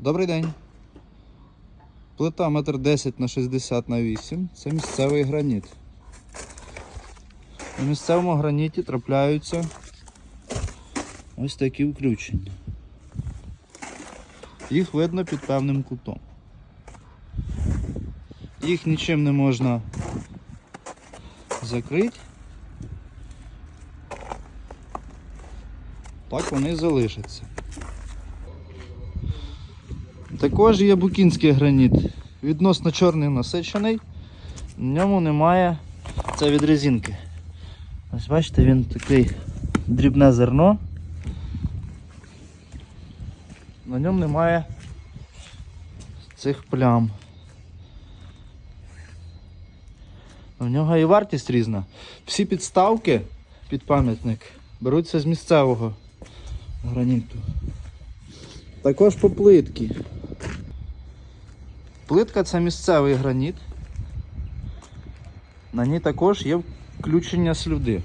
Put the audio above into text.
Добрий день. Плита 1,10 на 60 на 8. Це місцевий граніт. На місцевому граніті трапляються ось такі включення. Їх видно під певним кутом. Їх нічим не можна закрити. Так вони залишаться. Також є букінський граніт. Відносно чорний насичений. В ньому немає. Це від резинки. Ось бачите, він такий дрібне зерно. На ньому немає цих плям. У нього і вартість різна. Всі підставки під пам'ятник беруться з місцевого граніту. Також по плитки. Плитка це місцевий граніт. На ній також є включення слюди.